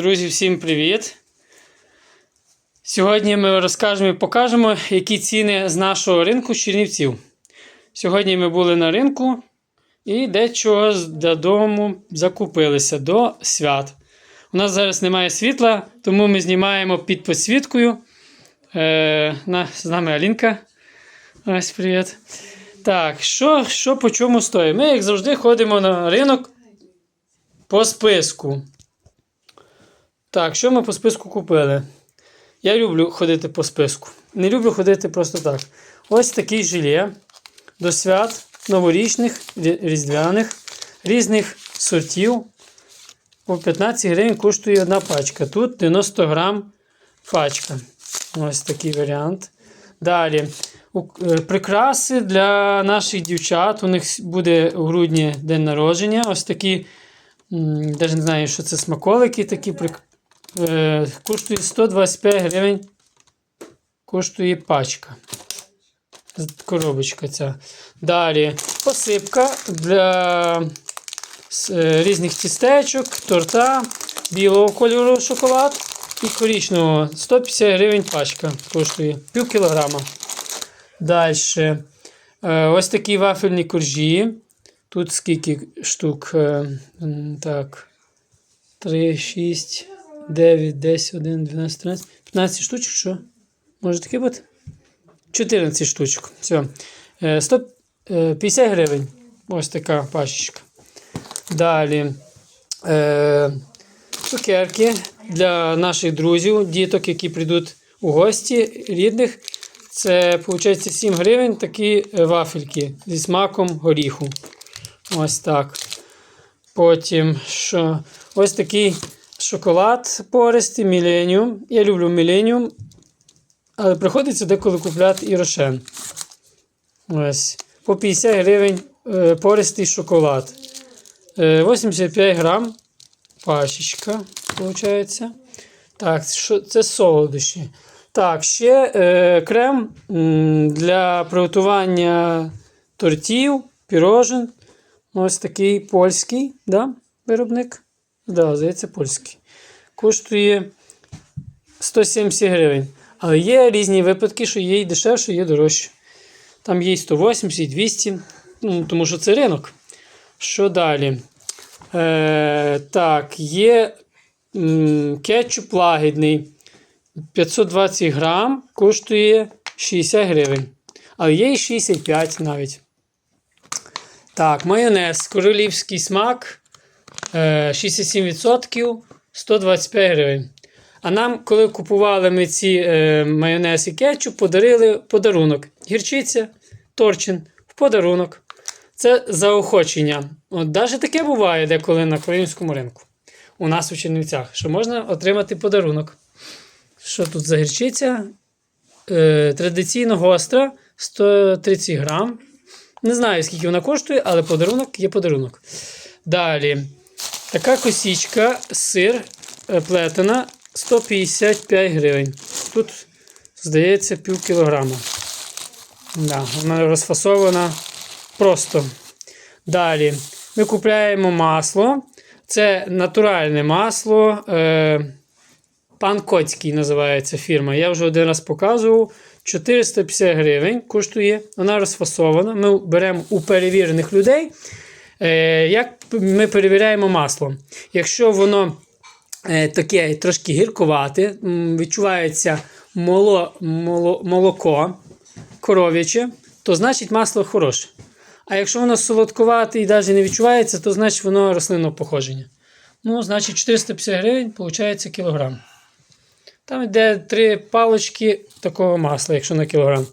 Друзі, всім привіт! Сьогодні ми розкажемо і покажемо, які ціни з нашого ринку з Чернівців. Сьогодні ми були на ринку і дечого додому закупилися до свят. У нас зараз немає світла, тому ми знімаємо під підсвіткою. Е, на, з нами Алінка. Ось привіт. Так, що, що по чому стоїть? Ми, як завжди, ходимо на ринок по списку. Так, що ми по списку купили? Я люблю ходити по списку. Не люблю ходити просто так. Ось такий желе до свят новорічних, різдвяних, різних сортів. По 15 гривень коштує одна пачка. Тут 90 грам пачка. Ось такий варіант. Далі. е, Прикраси для наших дівчат. У них буде у грудні день народження. Ось такі, навіть не знаю, що це смаколики, такі. Е, коштує 125 гривень. Коштує пачка. Коробочка ця. Далі посипка для е, різних тістечок, торта, білого кольору шоколад і коричневого. 150 гривень пачка коштує пів кілограма. Далі. Ось такі вафельні коржі. Тут скільки штук? Е, Так. 3, 6, 9, 10, 11, 12, 13, 15 штучок, що? Може таке бути? 14 штучок. Все. Е, 150 гривень. Ось така пачечка. Далі. Е, цукерки для наших друзів, діток, які прийдуть у гості рідних. Це, виходить, 7 гривень такі е, вафельки зі смаком горіху. Ось так. Потім що? Ось такий шоколад пористий, Millennium. Я люблю Millennium, але приходиться деколи купляти і рошен. Ось. По 50 гривень е, пористий шоколад. Е, 85 грам пачечка, виходить. Так, це солодощі. Так, ще е, крем для приготування тортів, пірожен. Ось такий польський да, виробник. Да, здається, польський. Коштує 170 гривень. Але є різні випадки, що є і дешевше, є дорожче. Там є і 180, і 200, ну, тому що це ринок. Що далі? Е, так, є м, кетчуп лагідний. 520 грам коштує 60 гривень. Але є і 65 навіть. Так, майонез, королівський смак е, 67%, 125 гривень. А нам, коли купували ми ці е, майонез і кетчуп, подарили подарунок. Гірчиця, торчин в подарунок. Це заохочення. От навіть таке буває деколи на українському ринку. У нас у Чернівцях, що можна отримати подарунок. Що тут за гірчиця? Е, традиційно гостра 130 грам. Не знаю, скільки вона коштує, але подарунок є подарунок. Далі. Така косічка, сир е, плетена 155 гривень. Тут, здається, пів кілограма. Да, вона розфасована просто. Далі. Ми купляємо масло. Це натуральне масло. Е, Пан Коцький називається фірма. Я вже один раз показував. 450 гривень коштує. Вона розфасована. Ми беремо у перевірених людей. Е, як ми перевіряємо масло? Якщо воно е, таке трошки гіркувате, відчувається моло, моло, молоко коров'яче, то значить масло хороше. А якщо воно солодкувате і навіть не відчувається, то значить воно рослинного походження. Ну, значить, 450 гривень, виходить кілограм. Там йде три палочки такого масла, якщо на кілограм.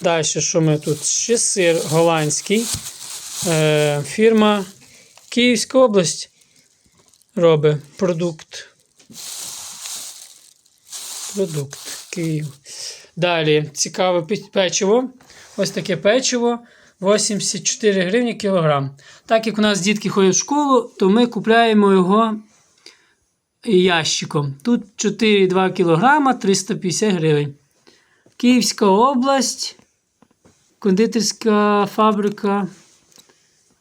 Далі, що ми тут? Ще сир голландський. Е, фірма Київська область робить продукт. Продукт Київ. Далі цікаве печиво. Ось таке печиво. 84 гривні кілограм. Так як у нас дітки ходять в школу, то ми купляємо його ящиком. Тут 4,2 кг 350 гривень. Київська область, кондитерська фабрика.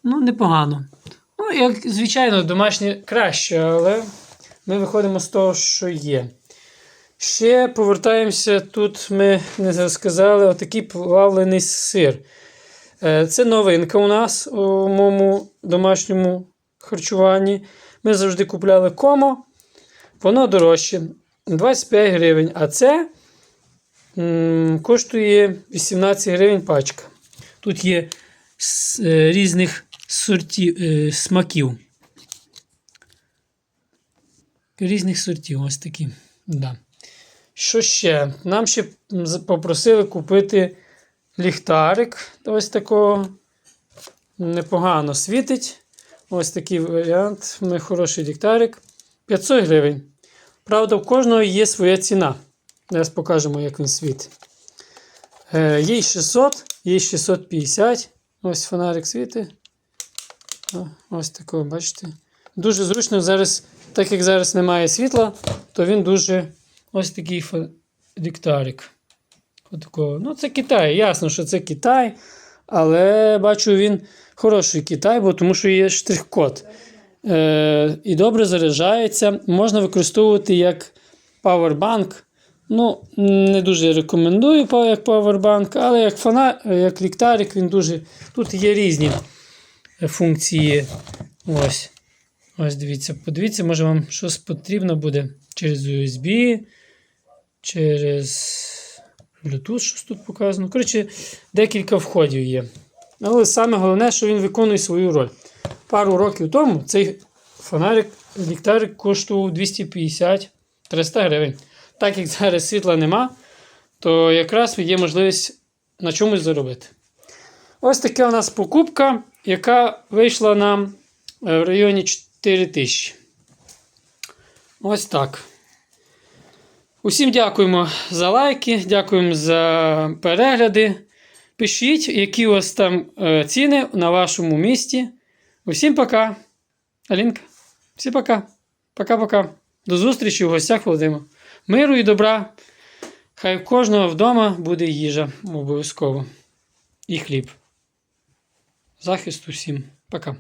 Ну, непогано. Ну, як звичайно, домашнє краще, але ми виходимо з того, що є. Ще повертаємося. Тут ми не розказали отакий плавлений сир. Е, Це новинка у нас у моєму домашньому харчуванні. Ми завжди купляли комо, воно дорожче 25 гривень. А це м, коштує 18 гривень пачка. Тут є з е, різних сортів, е, смаків. Різних сортів, ось такі. Да. Що ще? Нам ще попросили купити ліхтарик. Ось такого непогано світить. Ось такий варіант. Ми хороший ліхтарик. 500 гривень. Правда, у кожного є своя ціна. Зараз покажемо, як він світить. Е, є 600, є 650. Ось фонарик світить. Ось такого, бачите. Дуже зручно зараз, так як зараз немає світла, то він дуже ось такий ліхтарик. Ну, це Китай. Ясно, що це Китай. Але бачу, він хороший Китай, бо тому що є штрих-код. Е, і добре заряджається. Можна використовувати як павербанк. Ну, не дуже рекомендую як павербанк, але як фона, як ліхтарик, він дуже. Тут є різні функції. Ось. Ось дивіться, подивіться, може вам щось потрібно буде через USB, через Bluetooth, щось тут показано. Коротше, декілька входів є. Але саме головне, що він виконує свою роль. Пару років тому цей фонарик, ліхтарик коштував 250-300 гривень. Так як зараз світла нема, то якраз є можливість на чомусь заробити. Ось така у нас покупка, яка вийшла нам е, в районі 4 тисячі. Ось так. Усім дякуємо за лайки, дякуємо за перегляди. Пишіть, які у вас там е, ціни на вашому місті. Усім пока. Алінка, всім пока. Пока-пока. До зустрічі в гостях Володимира. Миру і добра. Хай у кожного вдома буде їжа обов'язково. І хліб. Захисту всім. Пока.